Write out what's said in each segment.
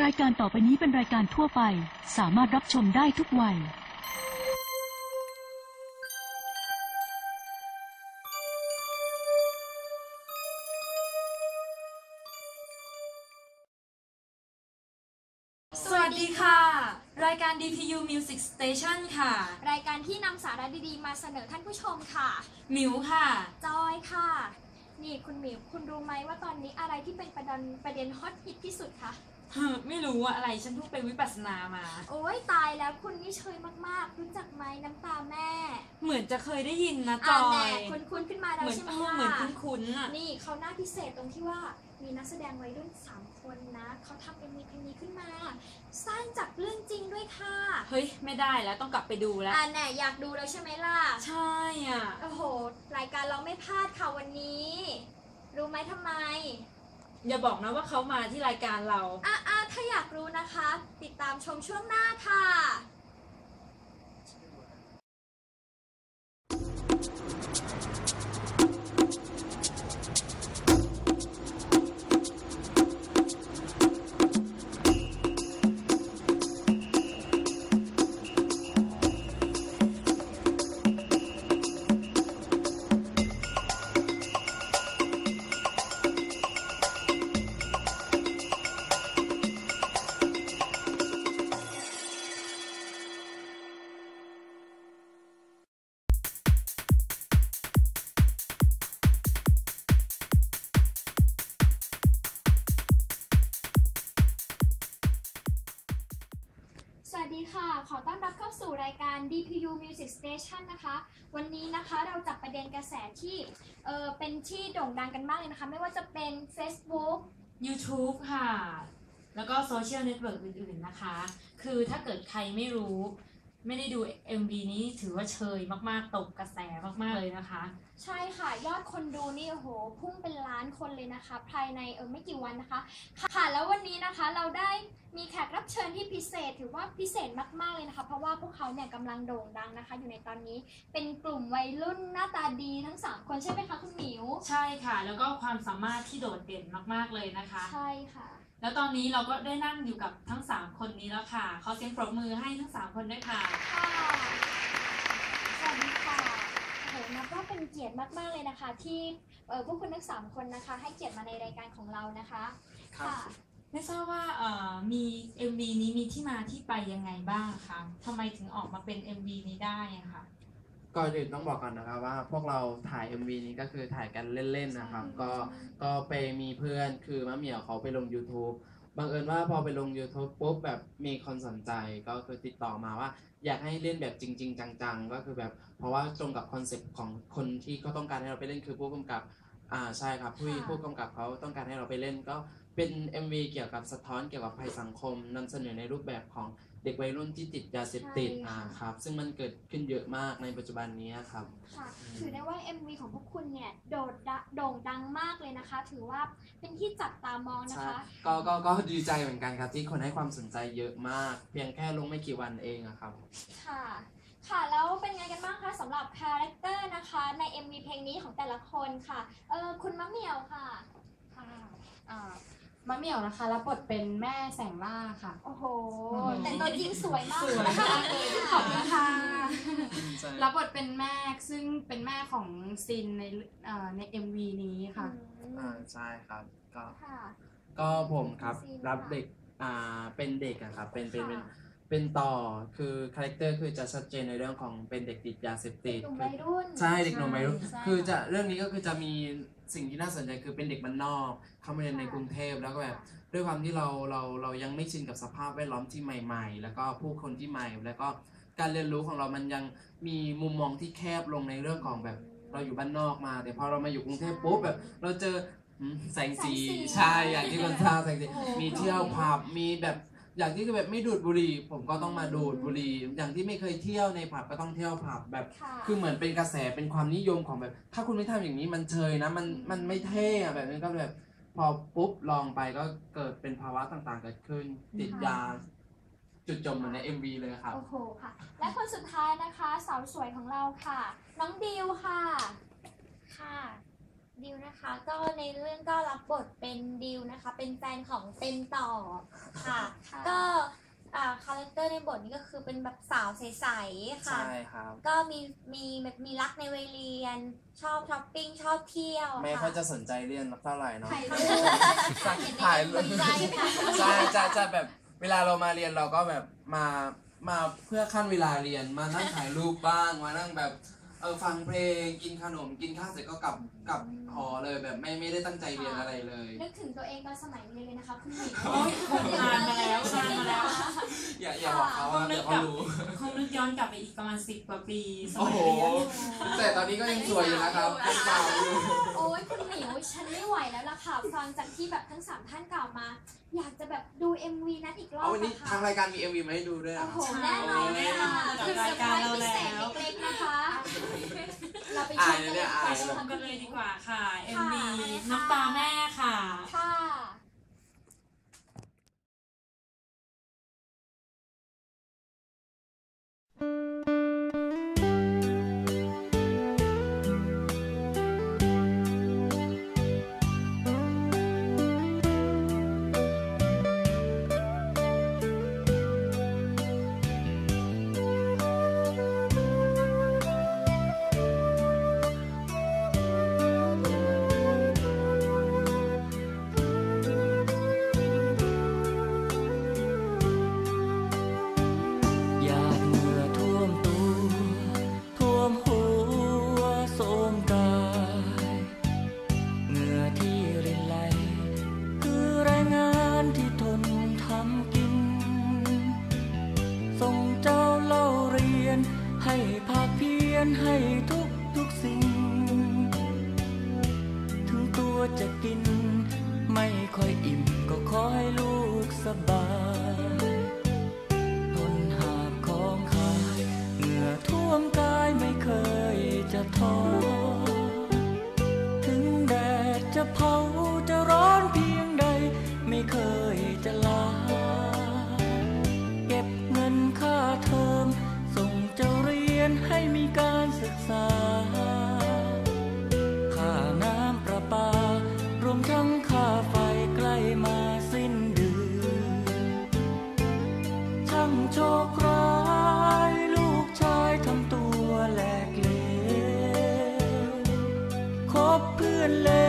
รายการต่อไปนี้เป็นรายการทั่วไป สามารถรับชมได้ทุกวัย สวัสดีค่ะ รายการ DPU Music Station ค่ะ รายการที่นำสาระดีๆ มาเสนอท่านผู้ชมค่ะ หมิวค่ะ จอยค่ะ นี่คุณหมิว คุณรู้ไหมว่าตอนนี้อะไรที่เป็นประเด็นประเด็นฮอตฮิตที่สุดคะ ไม่รู้ว่าอะไรฉันเพิ่งไปวิปัสสนามา โอ้ยตายแล้วคุณนี่เชยมากๆ รู้จักไหมน้ำตาแม่เหมือนจะเคยได้ยินนะจอ่าอแน่ย คุณคุณขึ้นมาแล้วเหมือนใช่ไหมเออล่ะเหมือนคุ้นๆอะนี่เขาหน้าพิเศษตรงที่ว่ามีนักแสดงวัยรุ่น 3 คนนะเขาทำเป็นมีเพลงนี้ขึ้นมา สร้างจากเรื่องจริงด้วยค่ะเฮ้ยไม่ได้แล้วต้องกลับไปดูแล้ว อ่าแน่อยากดูแล้วใช่ไหมล่ะ ใช่อะ โอ้โห รายการเราไม่พลาดค่ะวันนี้ รู้ไหมทำไม อย่าบอกนะว่าเขามาที่รายการเรา อะอะถ้าอยากรู้นะคะ ติดตามชมช่วงหน้าค่ะ ขอต้อนรับเข้าสู่รายการ DPU Music Station นะคะ วันนี้นะคะเราจับประเด็นกระแสที่เออเป็นที่โด่งดังกันมากเลยนะคะ ไม่ว่าจะเป็น Facebook YouTube ค่ะ แล้วก็โซเชียลเน็ตเวิร์กอื่นๆนะคะ คือถ้าเกิดใครไม่รู้ ไม่ได้ดู MV นี้ถือว่าเชยมากๆ ตกกระแสมากๆเลยนะคะ ใช่ค่ะ ยอดคนดูนี่โอ้โห พุ่งเป็นล้านคนเลยนะคะ ภายในเออไม่กี่วันนะคะ ค่ะแล้ววันนี้นะคะเราได้มีแขกรับเชิญที่พิเศษถือว่าพิเศษมากๆเลยนะคะ เพราะว่าพวกเขาเนี่ยกำลังโด่งดังนะคะ อยู่ในตอนนี้เป็นกลุ่มวัยรุ่นหน้าตาดีทั้ง 3 คนใช่ไหมคะคุณหมิว ใช่ค่ะ แล้วก็ความสามารถที่โดดเด่นมากๆเลยนะคะ ใช่ค่ะ แล้วตอนนี้เราก็ได้นั่งอยู่กับทั้ง 3 คนนี้แล้วค่ะ ขอเสียงปรบมือให้ทั้ง 3 คนด้วยค่ะ ค่ะสวัสดีค่ะโอ้โหนับว่าเป็นเกียรติมาก ๆ เลยนะคะ ที่เอ่อพวกคุณทั้งสามคนนะคะ ให้เกียรติมาในรายการของเรานะคะค่ะ ไม่ทราบว่าเอ่อมี MV นี้มีที่มาที่ไปยังไงบ้างคะทำไมถึงออกมาเป็น MV นี้ได้อะคะ ก่อนอื่นต้องบอกก่อนนะครับว่าพวกเราถ่าย MV นี้ก็คือถ่ายกันเล่นๆนะครับใช่ก็ก็ไปมีเพื่อนคือมะเหมี่ยวเขาไปลง YouTube บังเอิญว่าพอไปลง YouTube ปุ๊บแบบมีคนสนใจก็คือติดต่อมาว่า อยากให้เล่นแบบจริง ๆ จัง ๆ ก็คือแบบเพราะว่าตรงกับคอนเซ็ปต์ของคนที่เขาต้องการให้เราไปเล่นคือผู้กำกับอ่าใช่ครับผู้ผู้กำกับเขาต้องการให้เราไปเล่นก็ เป็น MV เกี่ยวกับสะท้อนเกี่ยวกับภัยสังคมนำเสนอในรูปแบบของเด็กวัยรุ่นที่ติดยาเสพติดใช่ค่ะ อ่าครับ ซึ่งมันเกิดขึ้นเยอะมากในปัจจุบันนี้ครับ ค่ะถือได้ว่า MV ของพวกคุณเนี่ยโดดดะโด่งดังมากเลยนะคะ ถือว่าเป็นที่จับตามองนะใช่คะ ก็ก็ก็ดีใจเหมือนกันครับที่คนให้ความสนใจเยอะมาก เพียงแค่ลงไม่กี่วันเองอะครับ ค่ะ ค่ะ แล้วเป็นไงกันบ้างคะสำหรับคาแรคเตอร์นะคะ ใน MV เพลงนี้ของแต่ละคนค่ะ เออคุณมะเหมี่ยวค่ะ ค่ะอ่า มะเหมี่ยวนะคะรับบทเป็นแม่แสงล่าค่ะ โอ้โหอืมแต่ตัวจริงสวยมากสวยมากเลยขอบคุณค่ะรับบทเป็นแม่ซึ่งเป็นแม่ของซินในเอ่อใน MV นี้ค่ะอืมอ่าใช่ครับก็ค่ะก็ผมครับซีนรับค่ะเด็กอ่าเป็นเด็กอะครับเป็นเป็นเป็นค่ะเป็นต่อคือคาแรคเตอร์คือจะชัดเจนในเรื่องของเป็นเด็กติดยาเสพติดกลุ่มคือวัยรุ่นใช่เด็กหนุ่มวัยรุ่นใช่คือจะเรื่องนี้ก็คือจะมี สิ่งที่น่าสนใจคือเป็นเด็กบ้านนอกเข้ามาเรียนในค่ะกรุงเทพแล้วก็แบบด้วยความที่เราเราเรายังไม่ชินกับสภาพแวดล้อมที่ใหม่ ๆ แล้วก็ผู้คนที่ใหม่ แล้วก็การเรียนรู้ของเรามันยังมีมุมมองที่แคบลงในเรื่องของแบบเราอยู่บ้านนอกมา แต่พอเรามาอยู่กรุงเทพปุ๊บแบบเราเจออืมแสงสีแสงสีใช่อย่างที่คนทราบแสงสีโอ้โหมีเที่ยวผับมีแบบ อย่างที่แบบไม่ดูดบุหรี่ผมก็ต้องมาดูดบุหรี่อย่างที่ไม่เคยเที่ยวในผับก็ต้องเที่ยวผับแบบ ค่ะคือเหมือนเป็นกระแสเป็นความนิยมของแบบ ถ้าคุณไม่ทำอย่างนี้มันเชยนะ มันมันไม่เท่อะแบบนี้ก็แบบ พอปุ๊บลองไปก็เกิดเป็นภาวะต่างๆ เกิดขึ้น ติดยา จุดจมเหมือนใน MV เลยครับ โอ้โหค่ะ และคนสุดท้ายนะคะ สาวสวยของเราค่ะ น้องดิวค่ะ ค่ะ ดิวนะคะ ก็ในเรื่องก็รับบทเป็นดิวนะคะ เป็นแฟนของเป็นต่อค่ะ ก็อ่าคาแรคเตอร์ในบทนี้ก็คือเป็นแบบสาวใสๆค่ะ ใช่ครับ ก็มีมีแบบมีรักในวัยเรียน ชอบช้อปปิ้งชอบเที่ยวไม่ค่อยค่ะจะสนใจเรียนเท่าไหร่เนาะ ถ่ายรูปถ่ายรูปสนใจค่ะใช่จะจะแบบเวลาเรามาเรียนเราก็แบบมามาเพื่อขั้นเวลาเรียนมานั่งถ่ายรูปบ้างมานั่งแบบ เออฟังเพลงกินขนมกินข้าวเสร็จก็กลับกลับหอเลยแบบไม่ไม่ได้ตั้งใจเรียนอะไรเลย นึกถึงตัวเองตอนสมัยเรียนเลยนะคะคุณหมิวโอ้ยคงนานมาแล้วนานมาแล้วอย่าอย่าบอกเขาว่าเดี๋ยวเขารู้คงนึกย้อนกลับไปอีกประมาณสิบกว่าปีสโอ้มัยโหเรียนแต่ตอนนี้ก็ยังสวยอยู่นะครับยังสาวอยู่โอ้ยคุณหมิวฉันไม่ไหวแล้วล่ะค่ะฟังจากที่แบบทั้งสามท่านกล่าวมา อยากจะแบบดู MV นั้นอีกรอบเอาวันนี้อะทางค่ะรายการมี MV มาให้ดูด้วยโอ้นะโหแน่นอนแน่นค่ะอนกับคือราเซอยร์ไพรการส์เราพิแล้เศษวเล็กๆนะคะเราไปชอ่ามกันเนี่เลยยดีกอ่าว่าชมกันเลยดีกว่าค่ะ ค่ะ MV น้ำ บเพื่อนเล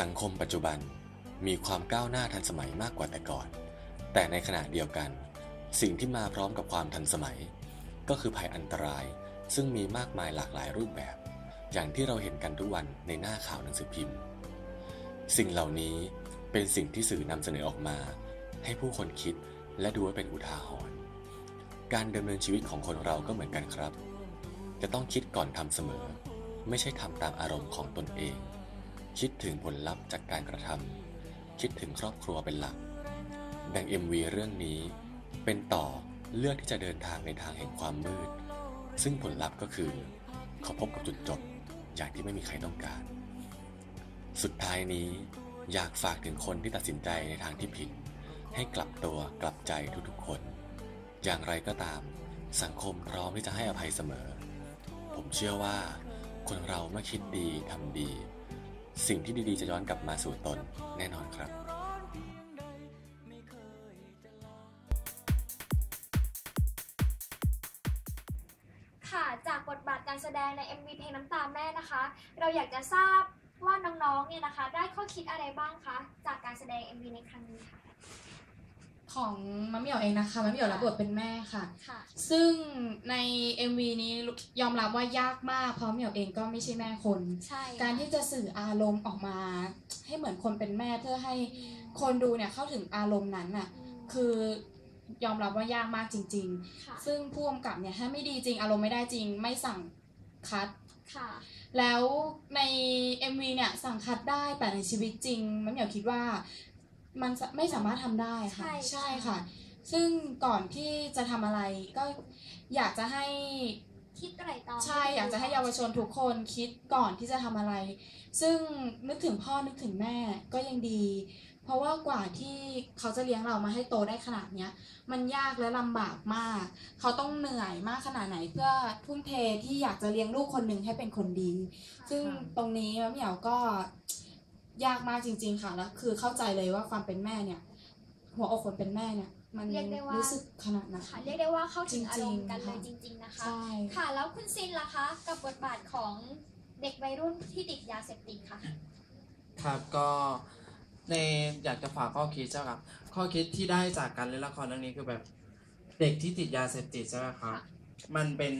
สังคมปัจจุบันมีความก้าวหน้าทันสมัยมากกว่าแต่ก่อน แต่ในขณะเดียวกัน สิ่งที่มาพร้อมกับความทันสมัย ก็คือภัยอันตราย ซึ่งมีมากมายหลากหลายรูปแบบ อย่างที่เราเห็นกันทุกวันในหน้าข่าวหนังสือพิมพ์ สิ่งเหล่านี้เป็นสิ่งที่สื่อนำเสนอออกมา ให้ผู้คนคิดและดูไว้เป็นอุทาหรณ์การดำเนินชีวิตของคนเราก็เหมือนกันครับ จะต้องคิดก่อนทำเสมอ ไม่ใช่ทำตามอารมณ์ของตนเอง คิดถึงผลลัพธ์จากการกระทำคิดถึงครอบครัวเป็นหลัก ดัง MV เรื่องนี้ เป็นต่อเลือกที่จะเดินทางในทางแห่งความมืด ซึ่งผลลัพธ์ก็คือ เขาพบกับจุดจบ อย่างที่ไม่มีใครต้องการ สุดท้ายนี้อยากฝากถึงคนที่ตัดสินใจในทางที่ผิด ให้กลับตัวกลับใจทุกๆคน อย่างไรก็ตาม สังคมพร้อมที่จะให้อภัยเสมอ ผมเชื่อว่า คนเราเมื่อคิดดีทำดี สิ่งที่ดีๆจะย้อนกลับมาสู่ตนแน่นอนครับค่ะจากบทบาทการแสดงใน MV เพลงน้ำตาแม่นะคะ เราอยากจะทราบว่าน้องๆเนี่ยนะคะ ได้ข้อคิดอะไรบ้างคะจากการแสดง MV ในครั้งนี้ค่ะ ของมะเหมี่ยวเองนะคะมะเหมี่ยวรับบทเป็นแม่ค่ะค่ะ ซึ่งใน MV นี้ยอมรับว่ายากมากเพราะเหมี่ยวเองก็ไม่ใช่แม่คนใช่ค่ะการที่จะสื่ออารมณ์ออกมา ให้เหมือนคนเป็นแม่เพื่อให้อืมคนดูเนี่ยเข้าถึงอารมณ์นั้นน่ะอืมคือยอมรับว่ายากมากจริงค่ะๆซึ่งผู้กำกับเนี่ยถ้าไม่ดีจริงอารมณ์ไม่ได้จริง ไม่สั่งคัดค่ะ แล้วใน MV เนี่ยสั่งคัดได้แต่ในชีวิตจริงมันเหมียวคิดว่า มันสะไม่สามารถทำได้ค่ะใช่ใช่ค่ะ ซึ่งก่อนที่จะทำอะไรก็อยากจะให้คิดอะไรตองใช่อยากจะให้เยาวชนทุกคนคิดก่อนที่จะทำอะไร ซึ่งนึกถึงพ่อนึกถึงแม่ก็ยังดี เพราะว่ากว่าที่เขาจะเลี้ยงเรามาให้โตได้ขนาดเนี้ย มันยากและลำบากมาก เขาต้องเหนื่อยมากขนาดไหนเพื่อทุ่มเทที่อยากจะเลี้ยงลูกคนหนึ่งให้เป็นคนดี ซึ่งตรงนี้มะเหมียวก็ ยากมากจริง ๆ ค่ะแล้วคือเข้าใจเลยว่าความเป็นแม่เนี่ย หัวอกคนเป็นแม่เนี่ย มันเรียกได้ว่ารู้สึกขนาดไหนค่ะเรียกได้ว่าเข้าถึงอารมณ์กันจเลริยงๆจค่ะริง ๆ นะคะใช่ค่ะ แล้วคุณซินล่ะคะ กับบทบาทของเด็กวัยรุ่นที่ติดยาเสพติดค่ะ ครับก็ในอยากจะฝากข้อคิดเจ้าครับ ข้อคิดที่ได้จากการเล่นละครเรื่องนี้คือแบบ เด็กที่ติดยาเสพติดใช่ไหมครับ มันเป็น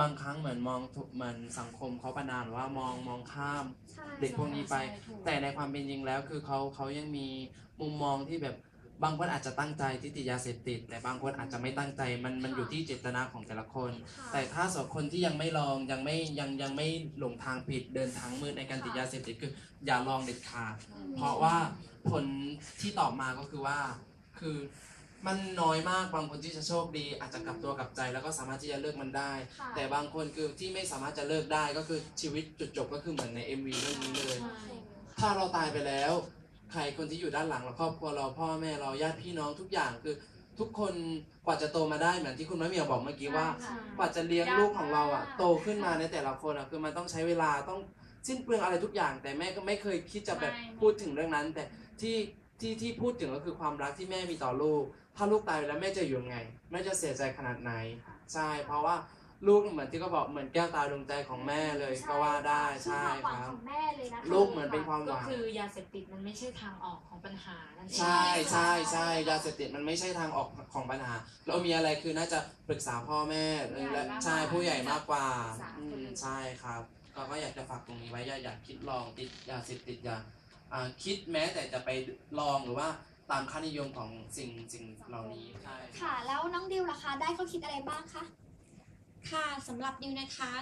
บางครั้งเหมือนมองถูกเหมือนสังคมเขาประนามว่ามองมองข้าม ใช่เด็กพวกนี้ไป ใช่ถูกแต่ในความเป็นจริงแล้วคือเขาเขายังมีมุมมองที่แบบบางคนอาจจะตั้งใจที่ติดยาเสพติด แต่บางคนอาจจะไม่ตั้งใจมันมันอยู่ที่เจตนาของแต่ละคน ค่ะ แต่ถ้าสำหรับคนที่ยังไม่ลองยังไม่ยังยังไม่หลงทางผิดเดินทางมืดในการติดยาเสพติดคืออย่าลองเด็ดขาด เพราะว่าผลที่ตอบมาก็คือว่า คือ มันน้อยมากบางคนที่จะโชคดี อาจจะกลับตัวกลับใจแล้วก็สามารถที่จะเลิกมันได้ ค่ะ แต่บางคนคือที่ไม่สามารถจะเลิกได้ก็คือชีวิตจุดจบก็คือเหมือนใน MV เรื่องนี้เลย ถ้าเราตายไปแล้ว ใครคนที่อยู่ด้านหลังเราครอบครัวเราพ่อแม่เราญาติพี่น้องทุกอย่างคือ ทุกคนกว่าจะโตมาได้เหมือนที่คุณมะเหมียวบอกเมื่อกี้ว่า ใช่ค่ะกว่าจะเลี้ยงลูกของเราอะโตขึ้นมาในแต่ละคนอะคือมันต้องใช้เวลาต้องสิ้นเปลืองอะไรทุกอย่าง แต่แม่ก็ไม่เคยคิดจะแบบไม่ พูดถึงเรื่องนั้น แต่ที่ ที่ที่พูดถึงก็คือความรักที่แม่มีต่อลูก ถ้าลูกตายไปแล้วแม่จะอยู่ยังไง แม่จะเสียใจขนาดไหน ใช่ เพราะว่าลูกเหมือนที่เขาบอกเหมือนแก้วตาดวงใจของแม่เลยก็ว่าได้ใช่คือความหวังครับของแม่เลยนะคะลูกเหมือนเป็นความหก็วังคือยาเสพติดมันไม่ใช่ทางออกของปัญหานั่นเองใช่ใช่ใช่ยาเสพติดมันไม่ใช่ทางออกของปัญหา เรามีอะไรคือน่าจะปรึกษาพ่อแม่และใช่ผู้ใหญ่มากกว่าอืมใช่ครับก็ก็อยากจะฝากตรงนี้ไว้อย่าอยากคิดลองติดยาเสพติดอย่าอ่า คิดแม้แต่จะไปลองหรือว่าตามค่านิยมของสิ่งสิ่งเหล่านี้ใช่ค่ะ แล้วน้องดิวล่ะคะได้ข้อคิดอะไรบ้างคะค่ะสำหรับดิวนะคะ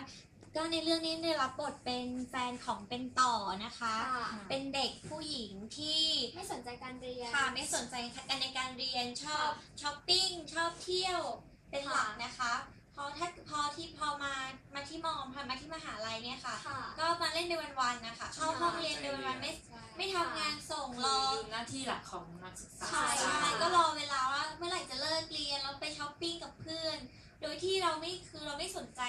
ก็ในเรื่องนี้ได้รับบทเป็นแฟนของเป็นต่อนะคะค่ะเป็นเด็กผู้หญิงที่ไม่สนใจการเรียนค่ะไม่สนใจกันในการเรียนชอบช้อปปิ้งชอบเที่ยวเป็นหลักนะคะ พอถ้าพอที่พอมามาที่มอพอมาที่มหาลัยเนี่ยค่ะ ค่ะ ก็มาเล่นในวันๆนะคะเข้าห้องเรียนในวันๆไม่ไม่ทำงานส่งรอลืมหน้าที่หลักของนักศึกษา ใช่ใช่ก็รอเวลาว่าเมื่อไหร่จะเลิกเรียนแล้วไปช้อปปิ้งกับเพื่อน โดยที่เราไม่คือเราไม่สนใจ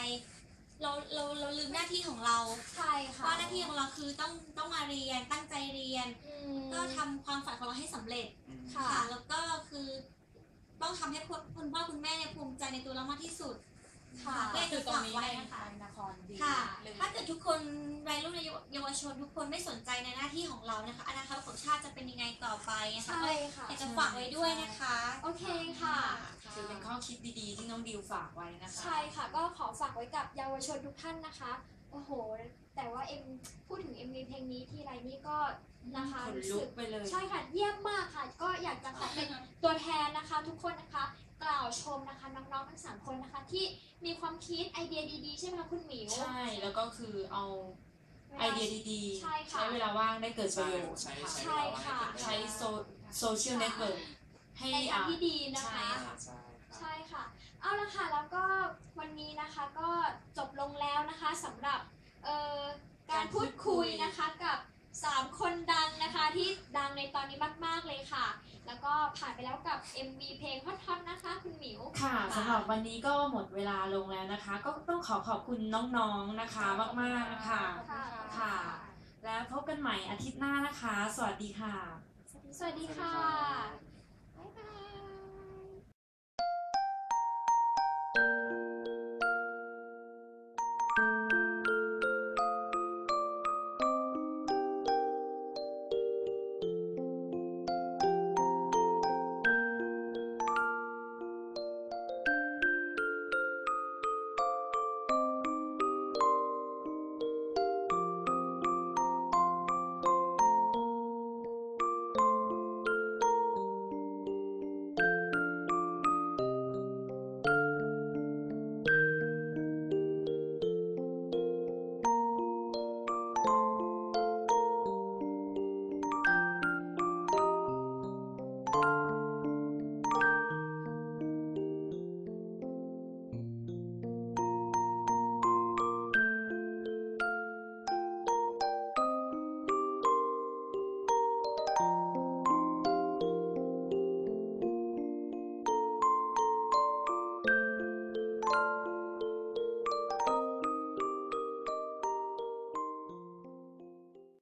เราเราเราลืมหน้าที่ของเราใช่ค่ะว่าหน้าที่ของเราคือต้องต้องมาเรียนตั้งใจเรียน อืมก็ทำความฝันของเราให้สำเร็จ ค่ะ ค่ะแล้วก็คือ ต้องทำให้คุณพ่อคุณแม่เนี่ยภูมิใจในตัวเรามากที่สุด ค่ะก็อยากคืจะอตรงฝากนี้ไว้ในนะคะ นครดีค่ะ เลถ้าเกิดทุกคนวัยรุ่นและเยาวชนทุกคนไม่สนใจในหน้าที่ของเรานะคะ อนาคตของชาติจะเป็นยังไงต่อไปนะคะใช่ค่ะ อยากจะฝากไว้ด้วยนะคะ โอเคค่ะ คือเป็นข้อคิดดีๆ ที่น้องดิวฝากไว้นะคะ ใช่ค่ะ ก็ขอฝากไว้กับเยาวชนทุกท่านนะคะ โอ้โห แต่ว่าเอ็มพูดถึง MV เพลงนี้ที่ไรนี่ก็นะคะขนรู้ลุสึกกไปเลย ใช่ค่ะ เยี่ยมมากค่ะ ก็อยากจะขอเป็นตัวแทนนะคะ ทุกคนนะคะ กล่าวชมนะคะน้องๆทั้งสามคนนะคะ ที่มีความคิดไอเดียดีๆ ใช่ไหมคะคุณหมิว ใช่ แล้วก็คือเอาไอเดียดีๆ ใช่ค่ะ ใช้เวลาว่างได้เกิดประโยชน์ใช้ค่ะใช้ใช่ค่ะใช้โซโซเชียลเน็ตเวิร์กให้ในทางที่ดีนะใช่คะค่ะใช่ครับ ใช่ค่ะ เอาละค่ะ แล้วก็วันนี้นะคะก็จบลงแล้วนะคะสำหรับเอ่อการพูดคุยนะคะกับสามคนดังนะคะที่ดังในตอนนี้มาก ๆ เลยค่ะ แล้วก็ผ่านไปแล้วกับ MV เพลงฮอตๆนะคะ คุณหมิว ค่ะสำหรับวันนี้ก็หมดเวลาลงแล้วนะคะ ก็ต้องขอขอบคุณน้องๆนะคะมากๆนะคะค่ะค่ะแล้วพบกันใหม่อาทิตย์หน้านะคะ สวัสดีค่ะ สวัสดีค่ะ